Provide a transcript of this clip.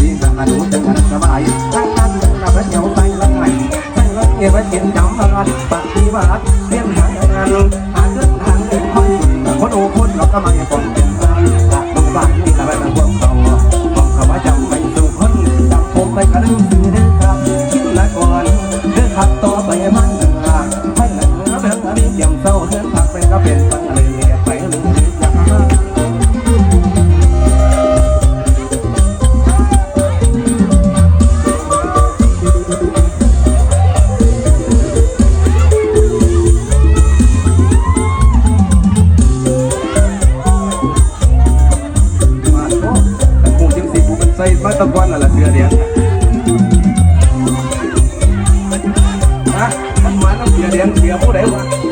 ดีกันมาดูจะงกันสบายทั้งนั้นทั้งนั้นเดี๋ยวไปละไหงทั้งนั้นเดี๋ยวเห็นจำรันปฏิบัติเรียนหางินหาเงินหาเงินคนคนโอ้คนเราก็มาอย่าปนเป็นเพื่อนจากบ้านบ้านนี่ละไปทางพวกเขาของเขาว่าจำไปสู่คนจับผมไปกระดึงเรื่องครับคิดละก่อนเรื่องขับต่อไปมันเหนื่อยไม่เหนื่อยเรื่องนเตรียมเศร้าเถินผักไปก็เป็นปัญหาเลย ใส่มาตะกอนนั่นละเสือเดงฮะมันมาน้ำเสือเดงเสือผู้ใดวะ